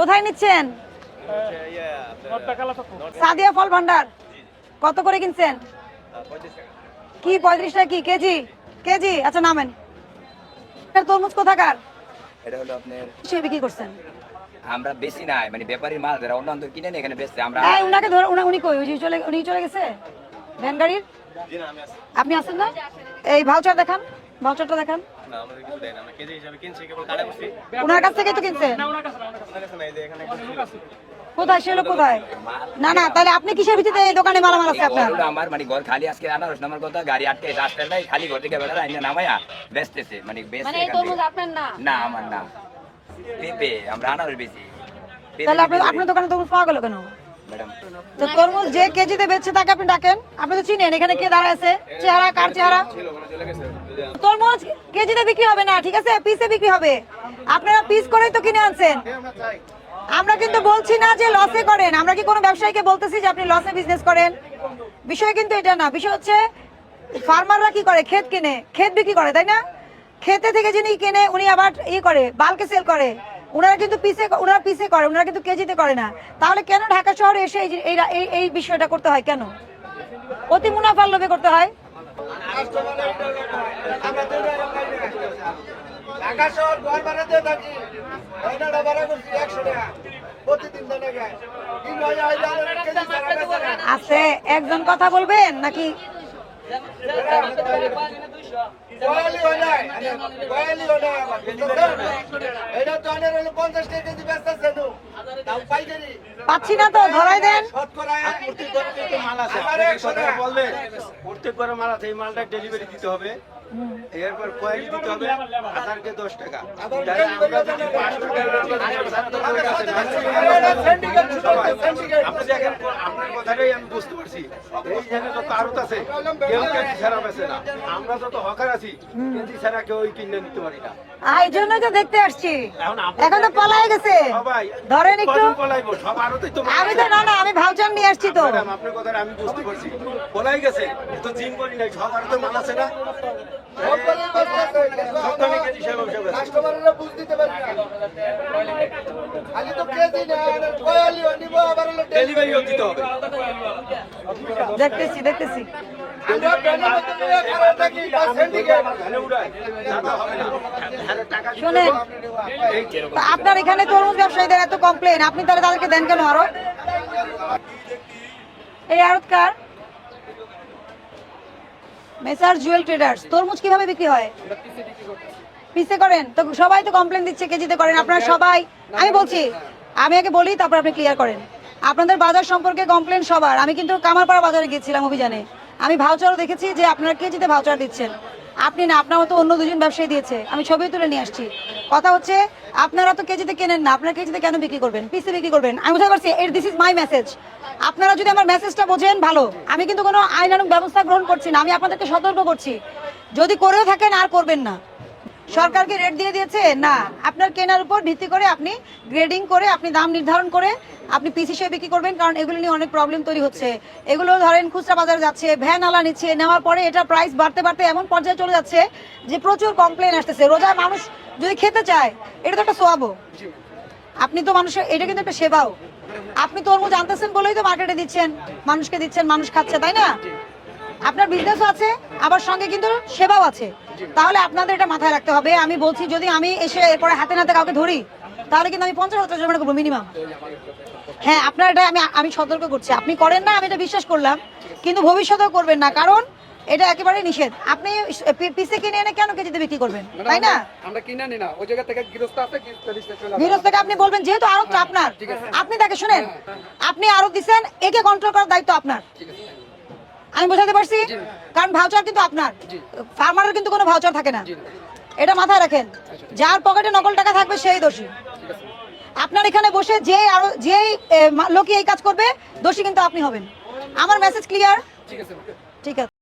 কোথায় নিচ্ছেন? সাদিয়া ফল ভান্ডার। কত করে কিনছেন? কি পঁয়ত্রিশ টাকা কি? কেজি? কেজি? আচ্ছা নামেন। তরমুজ কোথাকার? এটা হলো আপনার সে বিক্রি করছেন? আমরা বেশি নাই মানে ব্যাপারীর মাল যারা কিনে এখানে বেচছে আমরা এই উনাকে ধর উনি উনি কই? ওই চলে উনি চলে গেছে? ভ্যান গাড়ির আপনি আছেন না? এই ভাউচার দেখান। ভাউচারটা দেখান। ওনার কাছ থেকে তো কিনছে? কোথায়? সে লোক কোথায়? না না তাহলে আপনি কিসের ভিত্তিতে এই দোকানে মালামাল আছে আপনার? আমার মানে ঘর খালি আজকে আনারস নামার কথা গাড়ি আটকে রাস্তার নাই খালি ঘর থেকে বেড়া আইনা নামায়া বেচতেছে মানে মানে এই তরমুজ আপনার না? না আমার না। পেঁপে আমরা আনারস তাহলে আপনার আপনার দোকানে তরমুজ পাওয়া গেল কেন? তো তরমুজ যে কেজিতে বেচছে তাকে আপনি ডাকেন। আপনি তো চিনেন এখানে কে আছে। চেহারা, কার চেহারা? তরমুজ কেজিতে বিক্রি হবে না, ঠিক আছে? পিসে বিক্রি হবে। আপনারা পিস করেই তো কিনে আনছেন। আমরা কিন্তু বলছি না যে লসে করেন। আমরা কি কোনো ব্যবসায়ীকে বলতেছি যে আপনি লসে বিজনেস করেন? বিষয় কিন্তু এটা না। বিষয় হচ্ছে ফার্মাররা কি করে? ক্ষেত কিনে। ক্ষেত বিক্রি করে, তাই না? ক্ষেতে থেকে যিনি কিনে, উনি আবার ই করে বালকে সেল করে। ওনারা কিন্তু পিসে ওনারা পিসে করে ওনারা কিন্তু কেজিতে করে না। তাহলে কেন ঢাকা শহরে এসে এই এই এই বিষয়টা করতে হয় কেন? অতি মুনাফার লোভে করতে হয়? ঢাকা শহর ঘর থাকি। ভাড়া করছি একশো টাকা। আছে একজন কথা বলবেন নাকি? পাচ্ছি না তো, ধরাই দেন প্রত্যেক মাল আছে। প্রত্যেক মাল আছে, এই মালটা ডেলিভারি দিতে হবে এরপর কয়েল দিতে হবে হাজারকে দশ টাকা। তাহলে আমরা যদি পাঁচশো আপনি দেখেন আপনার কথাটাই আমি বুঝতে পারছি। এই জায়গায় যত আড়ত আছে কেউ কেজি ছাড়া বেছে না। আমরা যত হকার আছি কেজি ছাড়া কেউ কিনে নিতে পারি না। এই জন্যই তো দেখতে আসছি। এখন তো পলাই গেছে। সবাই ধরেন একটু পলাইবো? সব আড়তেই তো আমি তো না না আমি ভাউচার নিয়ে আসছি তো। আপনার কথা আমি বুঝতে পারছি। পলাই গেছে তো জিম করি নাই সব আর তো মাল আছে না? সব করে বেচতেছে। সব তো আমি কেজি হিসাবে হিসাবে আছে। কাস্টমাররা বুঝ দিতে পারে না। খালি তো কেজি না, কয়ালি আবার হলো ডেলিভারিও দিতে হবে দেখতেছি দেখতেছি আমরা ব্যানের মধ্যে খারাপ থাকি, বা শোনেন তা আপনার এখানে তরমুজ ব্যবসায়ীদের এত কমপ্লেন আপনি তাহলে তাদেরকে দেন কেন আরও এই আড়তকার মেসার জুয়েল ট্রেডার্স, তরমুজ কীভাবে বিক্রি হয়? পিসে করেন, তো সবাই তো কমপ্লেন দিচ্ছে, কেজিতে করেন, আপনারা সবাই, আমি বলছি, আমি আগে বলি, তারপর আপনি ক্লিয়ার করেন। আপনাদের বাজার সম্পর্কে কমপ্লেন সবার, আমি কিন্তু কামারপাড়া বাজারে গিয়েছিলাম অভিযানে। আমি ভাউচারও দেখেছি যে আপনারা কেজিতে ভাউচার দিচ্ছেন। আপনি না, আপনার মতো অন্য দুজন ব্যবসায়ী দিয়েছে। আমি ছবি তুলে নিয়ে আসছি। কথা হচ্ছে, আপনারা তো কেজিতে কেনেন না, আপনারা কেজিতে কেন বিক্রি করবেন? পিসে বিক্রি করবেন। আমি বুঝতে পারছি এর দিস ইজ মাই মেসেজ আপনারা যদি আমার মেসেজটা বোঝেন, ভালো। আমি কিন্তু কোনো আইনানুক ব্যবস্থা গ্রহণ করছি না, আমি আপনাদেরকে সতর্ক করছি। যদি করেও থাকেন, আর করবেন না। সরকারকে রেট দিয়ে দিয়েছে? না। আপনার কেনার উপর ভিত্তি করে আপনি গ্রেডিং করে, আপনি দাম নির্ধারণ করে আপনি পিস হিসেবে বিক্রি করবেন, কারণ এগুলো নিয়ে অনেক প্রবলেম তৈরি হচ্ছে। এগুলো ধরেন খুচরা বাজারে যাচ্ছে, ভ্যান আলা নিচ্ছে, নেওয়ার পরে এটা প্রাইস বাড়তে বাড়তে এমন পর্যায়ে চলে যাচ্ছে যে প্রচুর কমপ্লেন আসতেছে। রোজা মানুষ যদি খেতে চায়, এটা তো একটা সোয়াবো। আপনি তো মানুষের, এটা কিন্তু একটা সেবাও। আপনি তরমুজ আনতেছেন বলেই তো মার্কেটে দিচ্ছেন। মানুষকে দিচ্ছেন, মানুষ খাচ্ছে, তাই না? আপনার বিজনেসও আছে আবার সঙ্গে কিন্তু সেবাও আছে। তাহলে আপনাদের এটা মাথায় রাখতে হবে। আমি বলছি যদি আমি এসে এরপরে হাতে নাতে কাউকে ধরি তাহলে কিন্তু আমি পঞ্চাশ হাজার জরিমানা করব মিনিমাম হ্যাঁ আপনার এটা আমি আমি সতর্ক করছি। আপনি করেন না আমি এটা বিশ্বাস করলাম। কিন্তু ভবিষ্যতেও করবেন না কারণ এটা একেবারে নিষেধ। আপনি পিসে কিনে এনে কেন কেজিতে বিক্রি করবেন? তাই না? আমরা কিনে নি না। ওই জায়গা থেকে গৃহস্থ আছে গৃহস্থ থেকে আপনি বলবেন যেহেতু আরও আপনার আপনি তাকে শুনেন। আপনি আরও দিচ্ছেন একে কন্ট্রোল করার দায়িত্ব আপনার। আমি বোঝাতে পারছি? কারণ ভাউচার কিন্তু আপনার। ফার্মারের কিন্তু কোনো ভাউচার থাকে না। এটা মাথায় রাখেন। যার পকেটে নকল টাকা থাকবে সেই দোষী। আপনার এখানে বসে যে আরও যেই লোকই এই কাজ করবে দোষী কিন্তু আপনি হবেন। আমার মেসেজ ক্লিয়ার ঠিক আছে। ঠিক আছে।